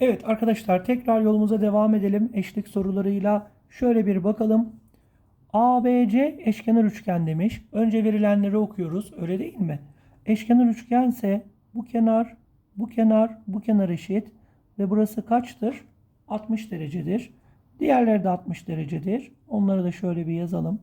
Evet arkadaşlar tekrar yolumuza devam edelim. Eşlik sorularıyla şöyle bir bakalım. ABC eşkenar üçgen demiş. Önce verilenleri okuyoruz. Öyle değil mi? Eşkenar üçgense bu kenar, bu kenar, bu kenar eşit. Ve burası kaçtır? 60 derecedir. Diğerleri de 60 derecedir. Onları da şöyle bir yazalım.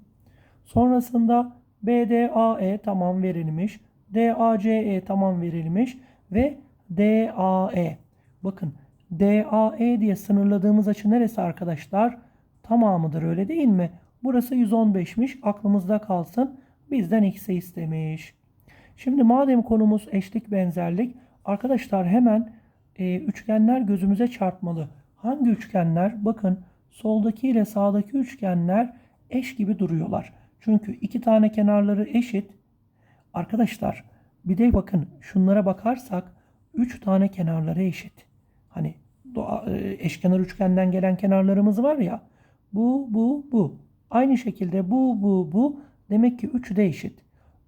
Sonrasında BDAE tamam verilmiş. DACE tamam verilmiş. Ve DAE. Bakın DAE diye sınırladığımız açı neresi arkadaşlar? Tamamıdır öyle değil mi? Burası 115'miş. Aklımızda kalsın. Bizden x'i istemiş. Şimdi madem konumuz eşlik benzerlik. Arkadaşlar hemen e, üçgenler gözümüze çarpmalı. Hangi üçgenler? Bakın soldaki ile sağdaki üçgenler eş gibi duruyorlar. Çünkü iki tane kenarları eşit. Arkadaşlar bir de bakın şunlara bakarsak 3 tane kenarları eşit. Hani e, eşkenar üçgenden gelen kenarlarımız var ya. Bu, bu, bu. Aynı şekilde bu, bu, bu. Demek ki 3 de eşit.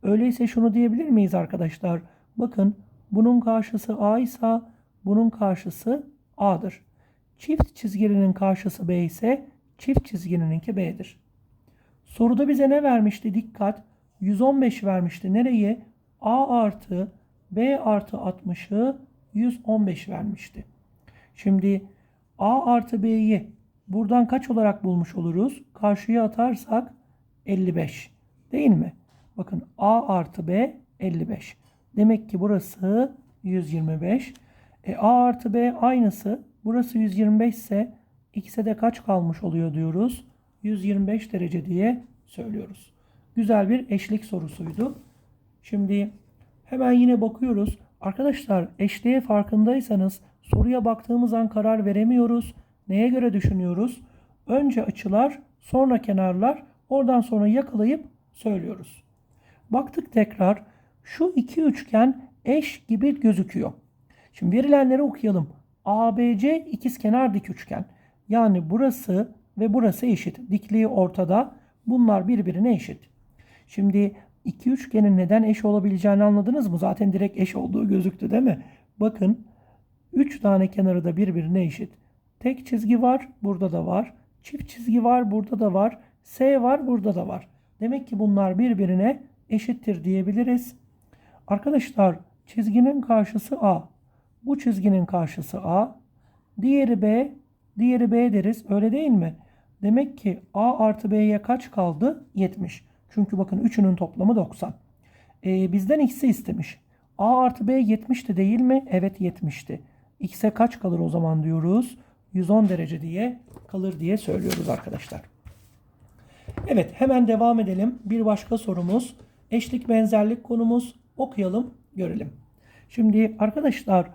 Öyleyse şunu diyebilir miyiz arkadaşlar? Bakın bunun karşısı A ise bunun karşısı A'dır. Çift çizgilinin karşısı B ise çift çizgilininki B'dir. Soruda bize ne vermişti? Dikkat. 115 vermişti. Nereye? A artı B artı 60'ı 115 vermişti. Şimdi A artı B'yi buradan kaç olarak bulmuş oluruz? Karşıya atarsak 55. Değil mi? Bakın A artı B 55. Demek ki burası 125. E, A artı B aynısı. Burası 125 ise X'e de kaç kalmış oluyor diyoruz? 125 derece diye söylüyoruz. Güzel bir eşlik sorusuydu. Şimdi hemen yine bakıyoruz. Arkadaşlar eşliğe farkındaysanız soruya baktığımız an karar veremiyoruz. Neye göre düşünüyoruz? Önce açılar, sonra kenarlar, oradan sonra yakalayıp söylüyoruz. Baktık tekrar şu iki üçgen eş gibi gözüküyor. Şimdi verilenleri okuyalım. ABC ikizkenar dik üçgen. Yani burası ve burası eşit. Dikliği ortada. Bunlar birbirine eşit. Şimdi iki üçgenin neden eş olabileceğini anladınız mı? Zaten direkt eş olduğu gözüktü değil mi? Bakın 3 tane kenarı da birbirine eşit. Tek çizgi var, burada da var. Çift çizgi var, burada da var. S var, burada da var. Demek ki bunlar birbirine eşittir diyebiliriz. Arkadaşlar çizginin karşısı A. Bu çizginin karşısı A. Diğeri B, diğeri B deriz. Öyle değil mi? Demek ki A artı B'ye kaç kaldı? 70. Çünkü bakın üçünün toplamı 90. Ee, bizden x'i istemiş. A artı B 70'ti değil mi? Evet 70'ti. X'e kaç kalır o zaman diyoruz? 110 derece diye kalır diye söylüyoruz arkadaşlar. Evet hemen devam edelim. Bir başka sorumuz. Eşlik benzerlik konumuz. Okuyalım görelim. Şimdi arkadaşlar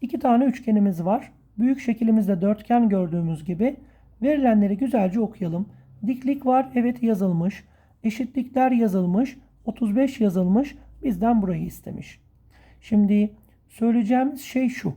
iki tane üçgenimiz var. Büyük şeklimizde dörtgen gördüğümüz gibi verilenleri güzelce okuyalım. Diklik var evet yazılmış. Eşitlikler yazılmış. 35 yazılmış. Bizden burayı istemiş. Şimdi söyleyeceğimiz şey şu.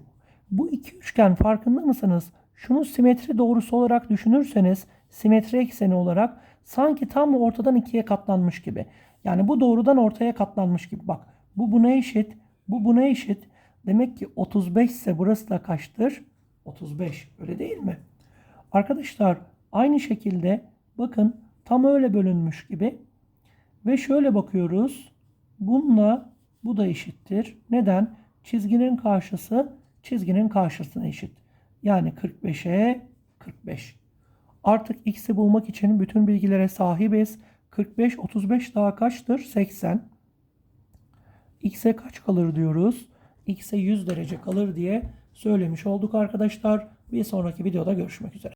Bu iki üçgen farkında mısınız? Şunu simetri doğrusu olarak düşünürseniz simetri ekseni olarak sanki tam ortadan ikiye katlanmış gibi. Yani bu doğrudan ortaya katlanmış gibi. Bak bu buna eşit, bu buna eşit. Demek ki 35 ise burası da kaçtır? 35. Öyle değil mi? Arkadaşlar aynı şekilde bakın tam öyle bölünmüş gibi. Ve şöyle bakıyoruz. Bununla bu da eşittir. Neden? Çizginin karşısı çizginin karşısına eşit. Yani 45'e 45. Artık x'i bulmak için bütün bilgilere sahibiz. 45, 35 daha kaçtır? 80. X'e kaç kalır diyoruz? X'e 100 derece kalır diye söylemiş olduk arkadaşlar. Bir sonraki videoda görüşmek üzere.